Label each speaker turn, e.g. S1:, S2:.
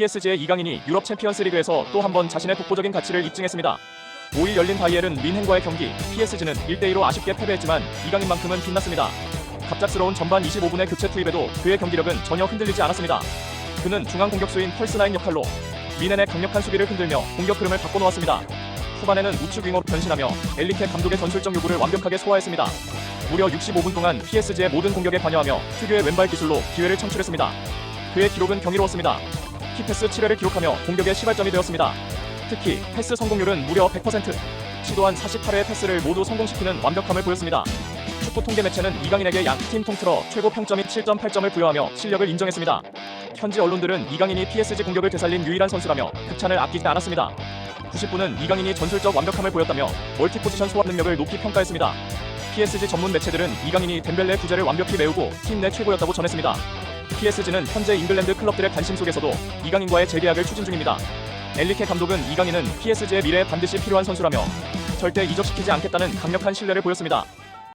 S1: PSG의 이강인이 유럽 챔피언스 리그에서 또 한 번 자신의 독보적인 가치를 입증했습니다. 5일 열린 바이에른 민헨과의 경기 PSG는 1대2로 아쉽게 패배했지만 이강인만큼은 빛났습니다. 갑작스러운 전반 25분의 교체 투입에도 그의 경기력은 전혀 흔들리지 않았습니다. 그는 중앙 공격수인 펄스나인 역할로 미넨의 강력한 수비를 흔들며 공격 흐름을 바꿔놓았습니다. 후반에는 우측 윙어로 변신하며 엘리케 감독의 전술적 요구를 완벽하게 소화했습니다. 무려 65분 동안 PSG의 모든 공격에 관여하며 특유의 왼발 기술로 기회를 창출했습니다. 그의 기록은 경이로웠습니다. 키패스 7회를 기록하며 공격의 시발점이 되었습니다. 특히 패스 성공률은 무려 100%, 시도한 48회의 패스를 모두 성공시키는 완벽함을 보였습니다. 축구 통계 매체는 이강인에게 양 팀 통틀어 최고 평점인 7.8점을 부여하며 실력을 인정했습니다. 현지 언론들은 이강인이 PSG 공격을 되살린 유일한 선수라며 극찬을 아끼지 않았습니다. 90분은 이강인이 전술적 완벽함을 보였다며 멀티 포지션 소화 능력을 높이 평가했습니다. PSG 전문 매체들은 이강인이 덴벨레 부재를 완벽히 메우고 팀 내 최고였다고 전했습니다. PSG는 현재 잉글랜드 클럽들의 관심 속에서도 이강인과의 재계약을 추진 중입니다. 엘리케 감독은 이강인은 PSG의 미래에 반드시 필요한 선수라며 절대 이적시키지 않겠다는 강력한 신뢰를 보였습니다.